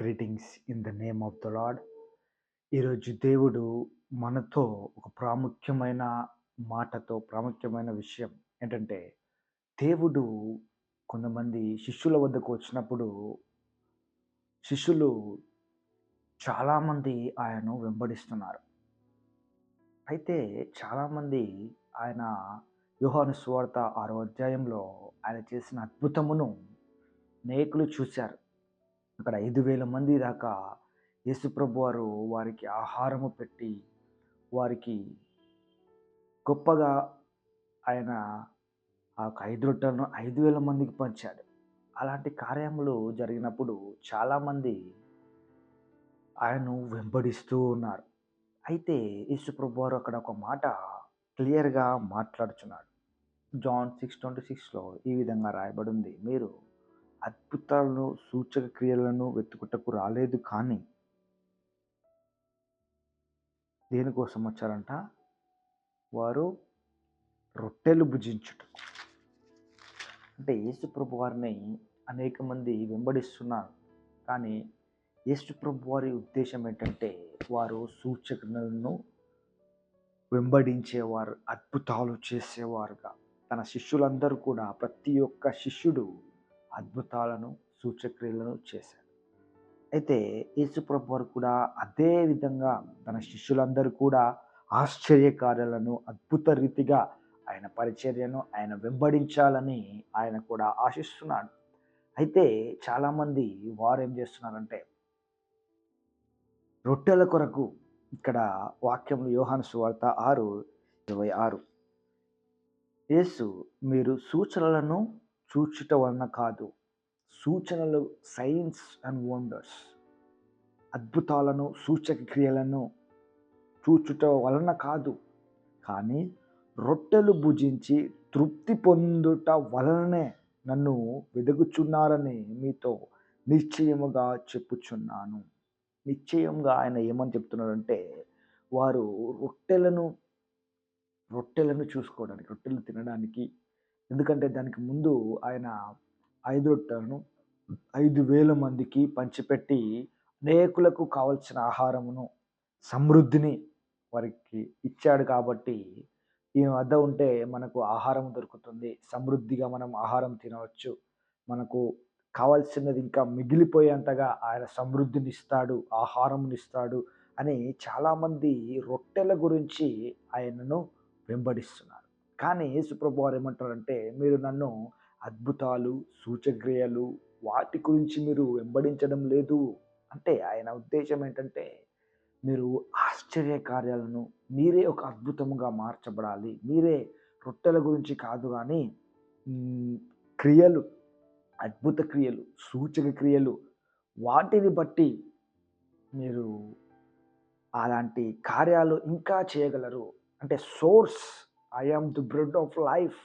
Greetings in the name of the lord ఈరోజు దేవుడు మనతో ఒక ప్రాముఖ్యమైన మాటతో ప్రాముఖ్యమైన విషయం ఏంటంటే దేవుడు కొంతమంది శిష్యుల వద్దకు వచ్చినప్పుడు శిష్యులు చాలామంది ఆయనను వెంబడిస్తున్నారు. అయితే చాలామంది ఆయన యోహాను ఆరో అధ్యాయంలో ఆయన చేసిన అద్భుతమును అనేకులు చూశారు. అక్కడ ఐదు వేల మంది దాకా యేసుప్రభు వారు వారికి ఆహారము పెట్టి వారికి గొప్పగా ఆయన ఆ యొక్క ఐదు రొట్టెలను ఐదు వేల మందికి పంచాడు. అలాంటి కార్యములు జరిగినప్పుడు చాలామంది ఆయనను వెంబడిస్తూ ఉన్నారు. అయితే యేసుప్రభు వారు అక్కడ ఒక మాట క్లియర్గా మాట్లాడుచున్నాడు. జాన్ సిక్స్ ట్వంటీ సిక్స్లో ఈ విధంగా రాయబడి ఉంది మీరు అద్భుతాలను సూచక క్రియలను వెతుకుటకు రాలేదు కానీ దేనికోసం వచ్చారంట? వారు రొట్టెలు భుజించుటకు అంటే యేసుప్రభు వారిని అనేక మంది వెంబడిస్తున్నారు. కానీ యేసుప్రభు వారి ఉద్దేశం ఏంటంటే వారు సూచనలను వెంబడించేవారు అద్భుతాలు చేసేవారుగా. తన శిష్యులందరూ కూడా ప్రతి ఒక్క శిష్యుడు అద్భుతాలను సూచక్రియలను చేశారు అయితే యేసుప్రభు వారు కూడా అదే విధంగా తన శిష్యులందరూ కూడా ఆశ్చర్యకార్యాలను అద్భుత రీతిగా ఆయన పరిచర్యను ఆయన వెంబడించాలని ఆయన కూడా ఆశిస్తున్నాడు. అయితే చాలామంది వారు ఏం చేస్తున్నారంటే రొట్టెల కొరకు ఇక్కడ వాక్యం యోహాను సువార్త ఆరు ఇరవై ఆరు. యేసు మీరు సూచనలను చూచుట వలన కాదు. సూచనలు సైన్స్ అండ్ వండర్స్. అద్భుతాలను సూచక క్రియలను చూచుట వలన కాదు. కానీ రొట్టెలు భుజించి తృప్తి పొందుట వలననే నన్ను వెదుగుచున్నారని మీతో నిశ్చయముగా చెప్పుచున్నాను. నిశ్చయంగా ఆయన ఏమని చెప్తున్నాడంటే వారు రొట్టెలను రొట్టెలను చూసుకోవడానికి రొట్టెలు తినడానికి ఎందుకంటే దానికి ముందు ఆయన ఐదు రొట్టెలను ఐదు వేల మందికి పంచిపెట్టి అనేకులకు కావలసిన ఆహారమును సమృద్ధిని వారికి ఇచ్చాడు కాబట్టి ఈయన వద్ద ఉంటే మనకు ఆహారం దొరుకుతుంది. సమృద్ధిగా మనం ఆహారం తినవచ్చు. మనకు కావాల్సినది ఇంకా మిగిలిపోయేంతగా ఆయన సమృద్ధిని ఇస్తాడు ఆహారంని ఇస్తాడు అని చాలామంది రొట్టెల గురించి ఆయనను వెంబడిస్తున్నారు. కానీ యేసుప్రభు వారు ఏమంటారంటే మీరు నన్ను అద్భుతాలు సూచక్రియలు వాటి గురించి మీరు వెంబడించడం లేదు. అంటే ఆయన ఉద్దేశం ఏంటంటే మీరు ఆశ్చర్య కార్యాలను మీరే ఒక అద్భుతముగా మార్చబడాలి. మీరే రొట్టెల గురించి కాదు కానీ క్రియలు అద్భుత క్రియలు సూచక క్రియలు వాటిని బట్టి మీరు అలాంటి కార్యాలు ఇంకా చేయగలరు. అంటే source I am the bread of life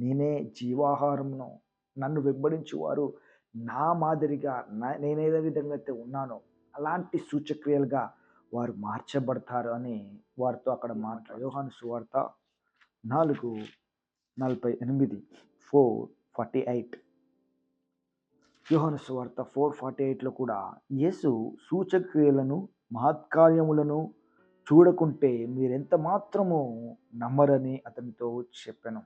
నేనే జీవాహారమును. నన్ను వెంబడించి వారు నా మాదిరిగా నా నేను విధంగా అయితే ఉన్నానో అలాంటి సూచక్రియలుగా వారు మార్చబడతారు అని వారితో అక్కడ మాట్లాడు యోహాను సువార్త నాలుగు నలభై ఎనిమిది ఫోర్ ఫార్టీ ఎయిట్. యోహాను సువార్త ఫోర్ ఫార్టీ ఎయిట్లో కూడా యేసు సూచక్రియలను మహత్కార్యములను చూడకుంటే మీరెంత మాత్రము నమ్మరని అతనితో చెప్పాను.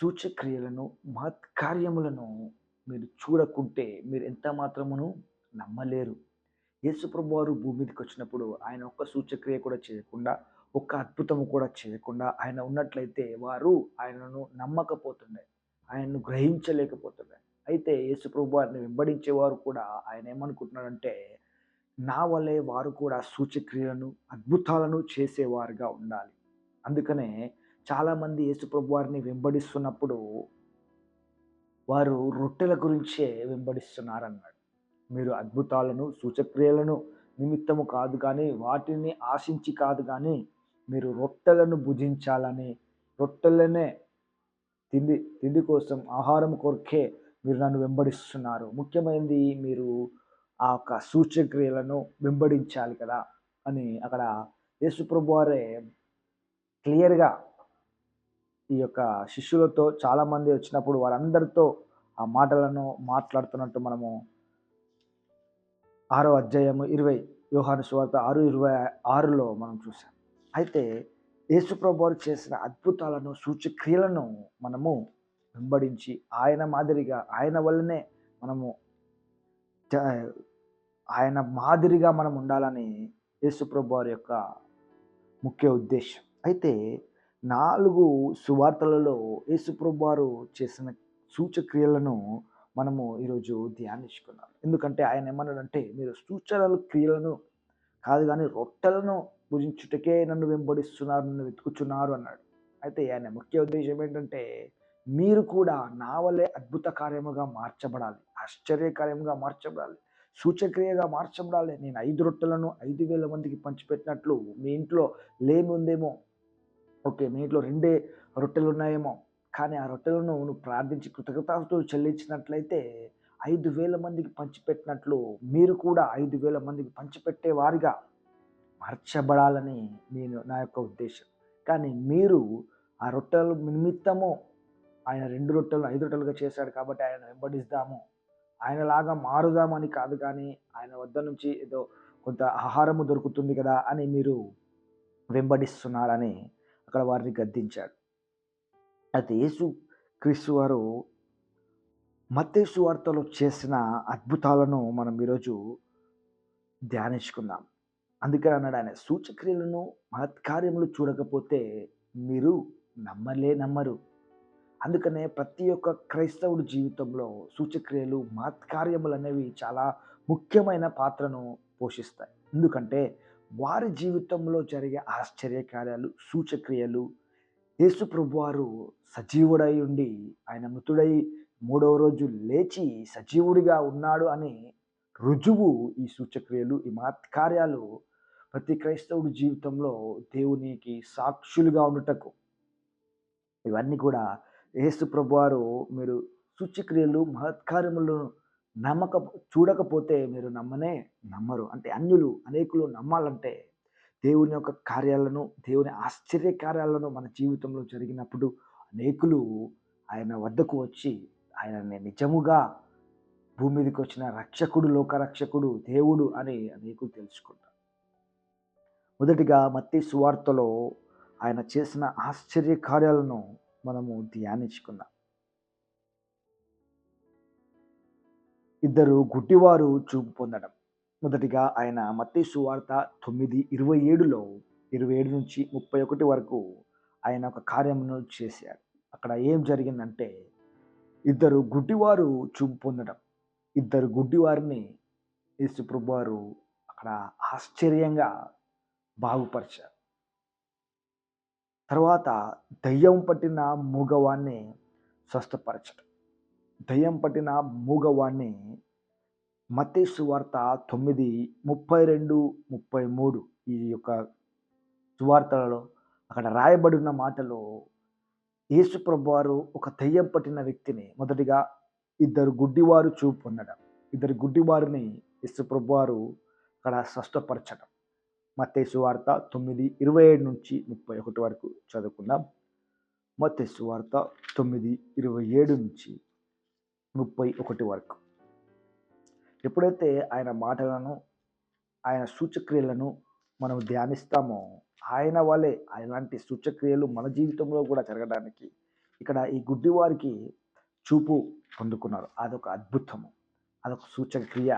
సూచక్రియలను మహత్కార్యములను మీరు చూడకుంటే మీరు ఎంత మాత్రమును నమ్మలేరు. యేసుప్రభు వారు భూమి మీదకి వచ్చినప్పుడు ఆయన ఒక్క సూచక్రియ కూడా చేయకుండా ఒక్క అద్భుతము కూడా చేయకుండా ఆయన ఉన్నట్లయితే వారు ఆయనను నమ్మకపోతుండే ఆయనను గ్రహించలేకపోతుండే. అయితే యేసుప్రభు వారిని వెంబడించేవారు కూడా ఆయన ఏమనుకుంటున్నాడంటే నా వల్లే వారు కూడా సూచక్రియలను అద్భుతాలను చేసేవారుగా ఉండాలి. అందుకనే చాలామంది యేసుప్రభు వారిని వెంబడిస్తున్నప్పుడు వారు రొట్టెల గురించే వెంబడిస్తున్నారన్నాడు. మీరు అద్భుతాలను సూచక్రియలను నిమిత్తము కాదు కానీ వాటిని ఆశించి కాదు కానీ మీరు రొట్టెలను భుజించాలని రొట్టెలనే తిండి తిండి కోసం ఆహారం కొరకే మీరు నన్ను వెంబడిస్తున్నారు. ముఖ్యమైనది మీరు ఆ యొక్క సూచక్రియలను వెంబడించాలి కదా అని అక్కడ యేసుప్రభు వారే క్లియర్గా ఈ యొక్క శిష్యులతో చాలామంది వచ్చినప్పుడు వారందరితో ఆ మాటలను మాట్లాడుతున్నట్టు మనము ఆరో అధ్యాయము ఇరవై యోహాను సువార్త ఆరు ఇరవై ఆరులో మనం చూసాం. అయితే యేసుప్రభువారు చేసిన అద్భుతాలను సూచక్రియలను మనము వెంబడించి ఆయన మాదిరిగా ఆయన వల్లనే మనము ఆయన మాదిరిగా మనం ఉండాలని యేసుప్రభు వారి యొక్క ముఖ్య ఉద్దేశం అయితే నాలుగు సువార్తలలో యేసుప్రభు వారు చేసిన సూచక్రియలను మనము ఈరోజు ధ్యానించుకున్నాం. ఎందుకంటే ఆయన ఏమన్నాడంటే మీరు సూచనలు క్రియలను కాదు కానీ రొట్టెలను భుజించుటకే నన్ను వెంబడిస్తున్నారు నన్ను వెతుకుచున్నారు అన్నాడు. అయితే ఆయన ముఖ్య ఉద్దేశం ఏంటంటే మీరు కూడా నా వల్లే అద్భుత కార్యముగా మార్చబడాలి ఆశ్చర్యకార్యముగా మార్చబడాలి సూచక్రియగా మార్చబడాలి. నేను ఐదు రొట్టెలను ఐదు వేల మందికి పంచిపెట్టినట్లు మీ ఇంట్లో లేమి ఉందేమో ఓకే మీ ఇంట్లో రెండే రొట్టెలు ఉన్నాయేమో కానీ ఆ రొట్టెలను నువ్వు ప్రార్థించి కృతజ్ఞతతో చెల్లించినట్లయితే ఐదు వేల మందికి పంచిపెట్టినట్లు మీరు కూడా ఐదు వేల మందికి పంచిపెట్టే వారిగా మార్చబడాలని నేను నా యొక్క ఉద్దేశం. కానీ మీరు ఆ రొట్టెల నిమిత్తము ఆయన రెండు రొట్టెలు ఐదు రొట్టెలుగా చేశాడు కాబట్టి ఆయన వెంబడిస్తాము. ఆయనలాగా మారుదామని కాదు కానీ ఆయన వద్ద నుంచి ఏదో కొంత ఆహారము దొరుకుతుంది కదా అని మీరు వెంబడిస్తున్నారని అక్కడ వారిని గద్దించాడు. అయితే యేసు క్రీస్తు వారు మత్తేసు వార్తలో చేసిన అద్భుతాలను మనం ఈరోజు ధ్యానించుకుందాం. అందుకని అన్నాడు ఆయన సూచక్రియలను మహత్కార్యములు చూడకపోతే మీరు నమ్మలే నమ్మరు. అందుకనే ప్రతి ఒక్క క్రైస్తవుడి జీవితంలో సూచక్రియలు మత్కార్యములు అనేవి చాలా ముఖ్యమైన పాత్రను పోషిస్తాయి. ఎందుకంటే వారి జీవితంలో జరిగే ఆశ్చర్యకార్యాలు సూచక్రియలు యేసు ప్రభువారు సజీవుడై ఉండి ఆయన మృతుడై మూడవ రోజు లేచి సజీవుడిగా ఉన్నాడు అని రుజువు ఈ సూచక్రియలు ఈ మహత్కార్యాలు ప్రతి క్రైస్తవుడి జీవితంలో దేవునికి సాక్షులుగా ఉండుటకు. ఇవన్నీ కూడా యేసు ప్రభువారు మీరు సూచక్రియలు మహత్కార్యములను నమ్మక చూడకపోతే మీరు నమ్మనే నమ్మరు. అంటే అన్యులు అనేకులు నమ్మాలంటే దేవుని యొక్క కార్యాలను దేవుని ఆశ్చర్య కార్యాలను మన జీవితంలో జరిగినప్పుడు అనేకులు ఆయన వద్దకు వచ్చి ఆయన నిజముగా భూమి మీదకి వచ్చిన రక్షకుడు లోకరక్షకుడు దేవుడు అని అనేకులు తెలుసుకుంటారు. మొదటిగా మత్తి సువార్తలో ఆయన చేసిన ఆశ్చర్య కార్యాలను మనము ధ్యానించుకుందాం. ఇద్దరు గుడ్డివారు చూపు పొందడం. మొదటిగా ఆయన మత్తి సువార్త తొమ్మిది ఇరవై ఏడులో ఇరవై ఏడు నుంచి ముప్పై ఒకటి వరకు ఆయన ఒక కార్యమును చేశారు అక్కడ ఏం జరిగిందంటే ఇద్దరు గుడ్డివారు చూపు పొందడం. ఇద్దరు గుడ్డివారిని యేసుప్రభు వారు అక్కడ ఆశ్చర్యంగా బాగుపరిచారు. తర్వాత దయ్యం పట్టిన మూగవాణ్ణి స్వస్థపరచడం దయ్యం పట్టిన మూగవాణ్ణి మతేసు వార్త తొమ్మిది ముప్పై రెండు ముప్పై మూడు ఈ యొక్క సువార్తలలో అక్కడ రాయబడిన మాటలో యేసు వారు ఒక దయ్యం పట్టిన వ్యక్తిని మొదటిగా ఇద్దరు గుడ్డివారు చూపు పొందడం. ఇద్దరు గుడ్డివారిని యేసు వారు అక్కడ స్వస్థపరచడం మత్తేసు వార్త తొమ్మిది ఇరవై ఏడు నుంచి ముప్పై ఒకటి వరకు చదువుకుందాం. మత్తేసు వార్త తొమ్మిది ఇరవై ఏడు నుంచి ముప్పై ఒకటి వరకు. ఎప్పుడైతే ఆయన మాటలను ఆయన సూచక్రియలను మనం ధ్యానిస్తామో ఆయన వల్లే అలాంటి సూచక్రియలు మన జీవితంలో కూడా జరగడానికి ఇక్కడ ఈ గుడ్డివారికి చూపు పొందుకున్నారు. అదొక అద్భుతము. అదొక సూచక్రియ.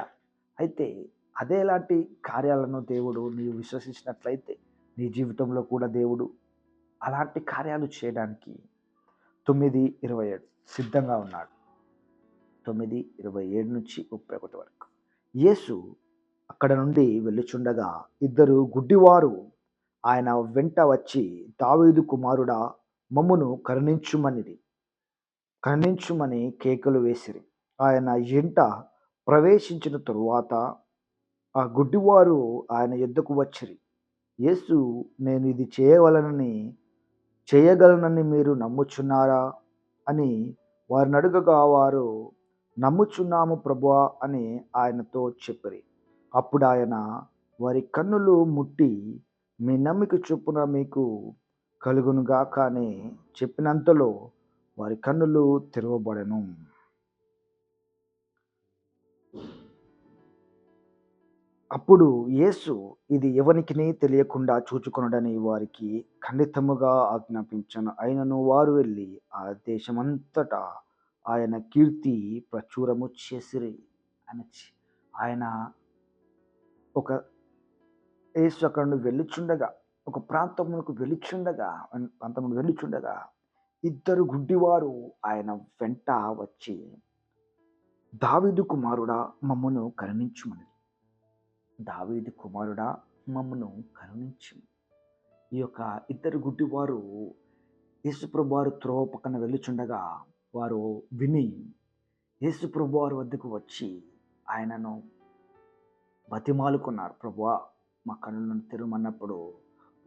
అయితే అదేలాంటి కార్యాలను దేవుడు నీవు విశ్వసించినట్లయితే నీ జీవితంలో కూడా దేవుడు అలాంటి కార్యాలు చేయడానికి తొమ్మిది ఇరవై ఏడు సిద్ధంగా ఉన్నాడు. తొమ్మిది ఇరవై ఏడు నుంచి ముప్పై ఒకటి వరకు. యేసు అక్కడ నుండి వెళ్ళుచుండగా ఇద్దరు గుడ్డివారు ఆయన వెంట వచ్చి దావీదు కుమారుడా మమ్మును కరుణించుమనిది కరుణించుమని కేకలు వేసిరి. ఆయన ఎంట ప్రవేశించిన తరువాత ఆ గుడ్డివారు ఆయన ఎద్దకు వచ్చిరి. యేసు నేను ఇది చేయవలనని చేయగలనని మీరు నమ్ముచున్నారా? అని వారిని అడుగగా వారు నమ్ముచున్నాము ప్రభువా అని ఆయనతో చెప్పిరి. అప్పుడు ఆయన వారి కన్నులు ముట్టి మీ నమ్మిక చొప్పున మీకు కలుగునుగా కానీ చెప్పినంతలో వారి కన్నులు తెరవబడను. అప్పుడు యేసు ఇది ఎవనికిని తెలియకుండా చూచుకొనుడని వారికి ఖండితముగా ఆజ్ఞాపించను. అయినను వారు వెళ్ళి ఆ దేశమంతటా ఆయన కీర్తి ప్రచురము చేసిరి. ఆయన చి- ఆయన ఒక యేసు అక్కడ నుండి వెళ్ళిచుండగా ఒక ప్రాంతమునకు వెళ్ళిచుండగా ప్రాంతమును వెళ్ళిచుండగా ఇద్దరు గుడ్డివారు ఆయన వెంట వచ్చి దావీదు కుమారుడా మమ్మను కరుణించుమని. దావీది కుమారుడా మమ్మను కరుణించు. ఈ యొక్క ఇద్దరు గుడ్డివారు యేసుప్రభు వారు త్రోవ పక్కన వెళ్ళుచుండగా వారు విని యేసుప్రభు వారి వద్దకు వచ్చి ఆయనను బతిమాలుకున్నారు. ప్రభువా మా కనులను తెరమన్నప్పుడు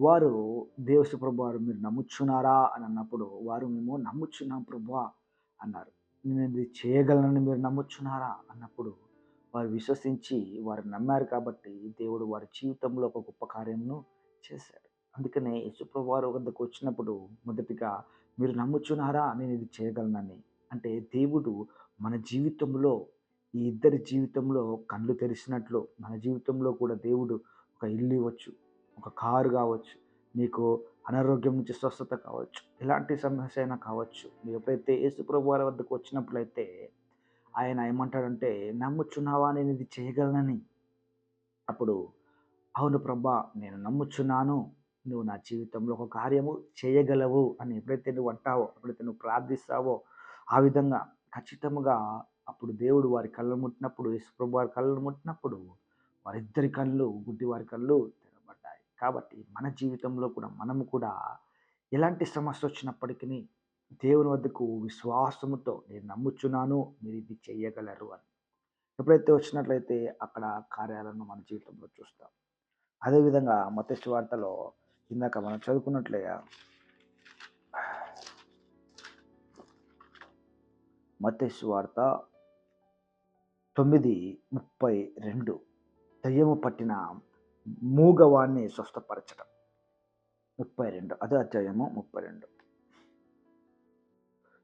వారు దేవసు ప్రభు వారు మీరు నమ్ముచున్నారా అని అన్నప్పుడు వారు మేము నమ్ముచున్నాం ప్రభువా అన్నారు. నేను ఇది చేయగలనని మీరు నమ్ముచున్నారా అన్నప్పుడు వారు విశ్వసించి వారు నమ్మారు కాబట్టి దేవుడు వారి జీవితంలో ఒక గొప్ప కార్యమును చేశాడు. అందుకనే యశుప్రభు వారు వద్దకు వచ్చినప్పుడు మొదటిగా మీరు నమ్ముచున్నారా? నేను ఇది చేయగలనని. అంటే దేవుడు మన జీవితంలో ఈ ఇద్దరి జీవితంలో కళ్ళు తెరిచినట్లు మన జీవితంలో కూడా దేవుడు ఒక ఇల్లు ఇవ్వచ్చు ఒక కారు కావచ్చు నీకు అనారోగ్యం నుంచి స్వస్థత కావచ్చు ఎలాంటి సమస్య అయినా కావచ్చు. నువ్వు ఎప్పుడైతే యేసుప్రభు వారి వద్దకు వచ్చినప్పుడైతే ఆయన ఏమంటాడంటే నమ్ముచున్నావా నేను ఇది చేయగలనని? అప్పుడు అవును ప్రభా నేను నమ్ముచున్నాను. నువ్వు నా జీవితంలో ఒక కార్యము చేయగలవు అని ఎప్పుడైతే నువ్వు అంటావో ఎప్పుడైతే నువ్వు ప్రార్థిస్తావో ఆ విధంగా ఖచ్చితంగా అప్పుడు దేవుడు వారి కళ్ళు ముట్టినప్పుడు యేసుప్రభు వారి కళ్ళు ముట్టినప్పుడు వారిద్దరి కళ్ళు గుడ్డి వారి కళ్ళు తెరబడ్డాయి కాబట్టి మన జీవితంలో కూడా మనము కూడా ఎలాంటి సమస్య వచ్చినప్పటికీ దేవుని వద్దకు విశ్వాసముతో నేను నమ్ముచున్నాను మీరు ఇది చేయగలరు అని. ఎప్పుడైతే వచ్చినట్లయితే అక్కడ కార్యాలను మన జీవితంలో చూస్తాం. అదేవిధంగా మత్స్య వార్తలో ఇందాక మనం చదువుకున్నట్లే మత్స్య వార్త తొమ్మిది ముప్పై రెండు. దయ్యము పట్టిన మూగవాణ్ణి స్వస్థపరచడం ముప్పై రెండు అదే అధ్యాయము ముప్పై రెండు.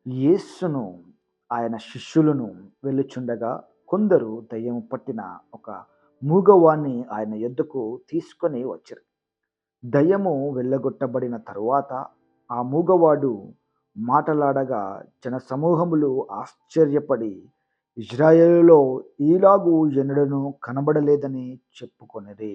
యేసును ఆయన శిష్యులను వెళ్ళుచుండగా కొందరు దయ్యము పట్టిన ఒక మూగవాణ్ణి ఆయన ఎద్దుకు తీసుకొని వచ్చారు. దయ్యము వెళ్ళగొట్టబడిన తరువాత ఆ మూగవాడు మాటలాడగా జన సమూహములు ఆశ్చర్యపడి ఇజ్రాయేలులో ఈలాగు ఎన్నడను కనబడలేదని చెప్పుకొనిది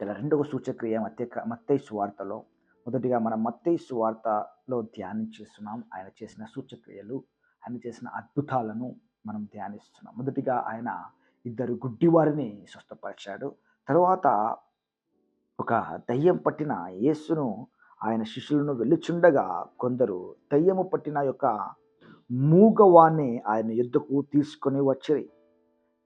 ఇలా రెండవ సూచక్రియ మత్య మత్తయి సువార్తలో మొదటిగా మన మత్తైష్ వార్త లో ధ్యానం ధ్యానించేస్తున్నాం. ఆయన చేసిన సూచక్రియలు ఆయన చేసిన అద్భుతాలను మనం ధ్యానిస్తున్నాం. మొదటిగా ఆయన ఇద్దరు గుడ్డివారిని స్వస్థపరిచాడు. తర్వాత ఒక దయ్యం పట్టిన యేసును ఆయన శిష్యులను వెళ్ళుచుండగా కొందరు దయ్యము పట్టిన యొక్క మూగవాన్ని ఆయన యుద్ధకు తీసుకొని వచ్చిరి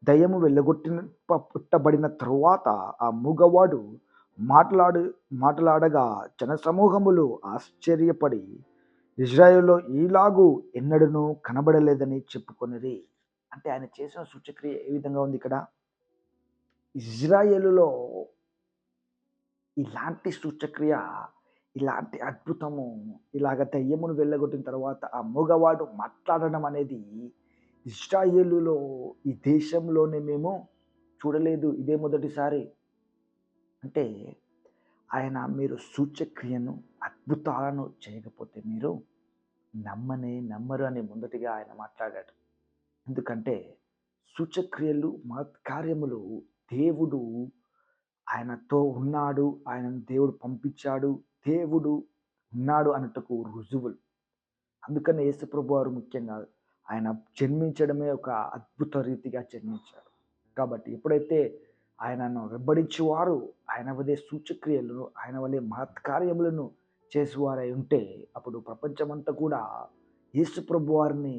దయ్యము వెళ్ళగొట్టిన ప- పుట్టబడిన తరువాత ఆ మూగవాడు మాట్లాడు మాట్లాడగా జనసమూహములు ఆశ్చర్యపడి ఇజ్రాయెల్లో ఈలాగు ఎన్నడనూ కనబడలేదని చెప్పుకొనిరి. అంటే ఆయన చేసిన సూచక్రియ ఏ విధంగా ఉంది ఇక్కడ? ఇజ్రాయేలులో ఇలాంటి సూచక్రియ ఇలాంటి అద్భుతము ఇలాగ దయ్యమును వెళ్ళగొట్టిన తర్వాత ఆ మగవాడు మాట్లాడడం అనేది ఇజ్రాయేలులో ఈ దేశంలోనే మేము చూడలేదు ఇదే మొదటిసారి. అంటే ఆయన మీరు సూచక్రియను అద్భుతాలను చేయకపోతే మీరు నమ్మనే నమ్మరు అని ముందటిగా ఆయన మాట్లాడాడు. ఎందుకంటే సూచక్రియలు మహత్కార్యములు దేవుడు ఆయనతో ఉన్నాడు ఆయనను దేవుడు పంపించాడు దేవుడు ఉన్నాడు అన్నట్టుకు రుజువులు. అందుకని యేసుప్రభు వారు ముఖ్యంగా ఆయన జన్మించడమే ఒక అద్భుత రీతిగా జన్మించాడు కాబట్టి ఎప్పుడైతే ఆయనను వెంబడించేవారు. ఆయన వలె సూచక్రియలను ఆయన వలె మహత్కార్యములను చేసేవారై ఉంటే అప్పుడు ప్రపంచమంతా కూడా యేసుప్రభు వారిని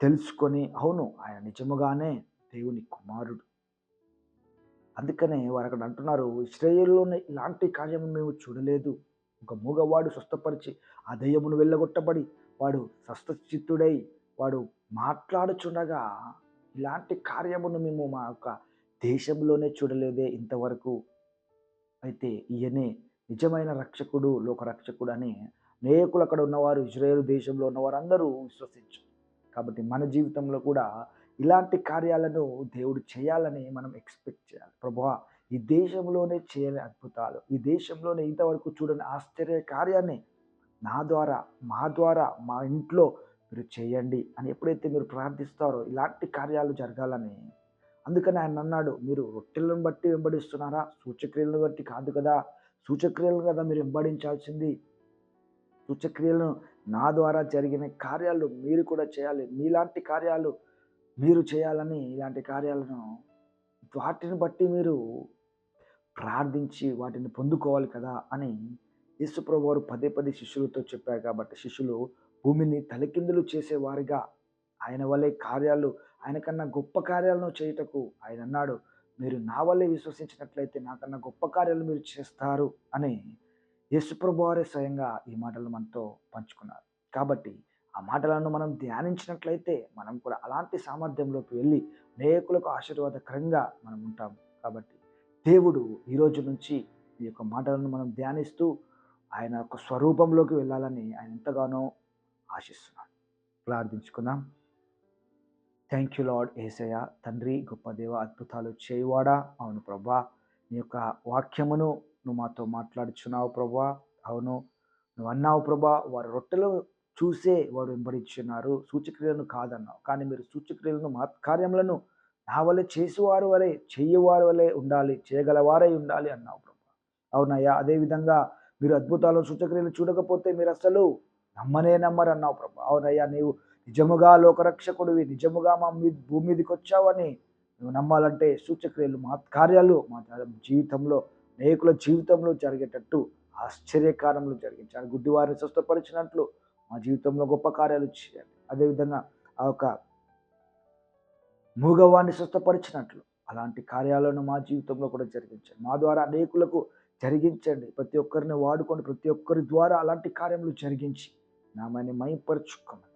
తెలుసుకొని అవును ఆయన నిజముగానే దేవుని కుమారుడు. అందుకనే వారు అక్కడ అంటున్నారు ఇస్రాయేల్లోనే ఇలాంటి కార్యము మేము చూడలేదు. ఒక మూగవాడు స్వస్థపరిచి ఆ దయ్యమును వెళ్ళగొట్టబడి వాడు స్వస్థచిత్తుడై వాడు మాట్లాడుచుండగా ఇలాంటి కార్యమును మేము మా యొక్క దేశంలోనే చూడలేదే ఇంతవరకు. అయితే ఈయనే నిజమైన రక్షకుడు లోకరక్షకుడు అని అనేకులు అక్కడ ఉన్నవారు ఇజ్రాయేల్ దేశంలో ఉన్నవారు అందరూ విశ్వసించు. కాబట్టి మన జీవితంలో కూడా ఇలాంటి కార్యాలను దేవుడు చేయాలని మనం ఎక్స్పెక్ట్ చేయాలి. ప్రభువ ఈ దేశంలోనే చేయని అద్భుతాలు ఈ దేశంలోనే ఇంతవరకు చూడని ఆశ్చర్య కార్యాన్ని నా ద్వారా మా ద్వారా మా ఇంట్లో మీరు చేయండి అని ఎప్పుడైతే మీరు ప్రార్థిస్తారో ఇలాంటి కార్యాలు జరగాలని అందుకని ఆయన అన్నాడు మీరు రొట్టెలను బట్టి వెంబడిస్తున్నారా? సూచక్రియలను బట్టి కాదు కదా. సూచక్రియలు కదా మీరు వెంబడించాల్సింది. సూచక్రియలను నా ద్వారా జరిగిన కార్యాలు మీరు కూడా చేయాలి. మీలాంటి కార్యాలు మీరు చేయాలని ఇలాంటి కార్యాలను వాటిని బట్టి మీరు ప్రార్థించి వాటిని పొందుకోవాలి కదా అని యేసుప్రభు వారు పదే పదే శిష్యులతో చెప్పారు. కాబట్టి శిష్యులు భూమిని తలకిందులు చేసేవారిగా ఆయన వల్లే కార్యాలు ఆయన కన్నా గొప్ప కార్యాలను చేయుటకు ఆయన అన్నాడు మీరు నా వల్లే విశ్వసించినట్లయితే నాకన్నా గొప్ప కార్యాలు మీరు చేస్తారు అని యేసుప్రభు వారే స్వయంగా ఈ మాటలు మనతో పంచుకున్నారు. కాబట్టి ఆ మాటలను మనం ధ్యానించినట్లయితే మనం కూడా అలాంటి సామర్థ్యంలోకి వెళ్ళి అనేకులకు ఆశీర్వాదకరంగా మనం ఉంటాం. కాబట్టి దేవుడు ఈరోజు నుంచి ఈ యొక్క మాటలను మనం ధ్యానిస్తూ ఆయన యొక్క స్వరూపంలోకి వెళ్ళాలని ఆయన ఎంతగానో ఆశిస్తున్నాడు. ప్రార్థించుకుందాం. థ్యాంక్ యూ లాడ్ ఏసయ్య తండ్రి గొప్ప దేవ అద్భుతాలు చేయవాడా? అవును ప్రభా. నీ యొక్క వాక్యమును నువ్వు మాతో మాట్లాడుచున్నావు ప్రభా. అవును. నువ్వు అన్నావు ప్రభా వారు రొట్టెలు చూసే వారు వెంబడించున్నారు. సూచక్రియలను కాదన్నావు. కానీ మీరు సూచక్రియలను మా కార్యములను నా వలె చేసేవారు వలె చెయ్యవారు వలె ఉండాలి చేయగలవారై ఉండాలి అన్నావు ప్రభా. అవునయ్యా అదేవిధంగా మీరు అద్భుతాలు సూచక్రియలు చూడకపోతే మీరు అసలు నమ్మనే నమ్మరు అన్నావు ప్రభా. అవునయ్యా నీవు నిజముగా లోకరక్షకుడివి నిజముగా మా మీ భూమి మీదకి వచ్చావని నువ్వు నమ్మాలంటే సూచక్రియలు మా కార్యాలు మా జీవితంలో అనేకుల జీవితంలో జరిగేటట్టు ఆశ్చర్యకారంలో జరిగించాలి గుడ్డివారిని స్వస్థపరిచినట్లు మా జీవితంలో గొప్ప కార్యాలు చేయాలి అదేవిధంగా ఆ యొక్క మూగవాన్ని స్వస్థపరిచినట్లు అలాంటి కార్యాలను మా జీవితంలో కూడా జరిగించండి. మా ద్వారా అనేకులకు జరిగించండి. ప్రతి ఒక్కరిని వాడుకొని ప్రతి ఒక్కరి ద్వారా అలాంటి కార్యములు జరిగించి నామని మైపరుచుకోమని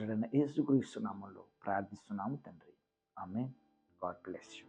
దృఢన యేసుక్రీస్తు నామంలో ప్రార్థిస్తున్నాము తండ్రి. ఆమె గాడ్ బ్లెస్ యూ.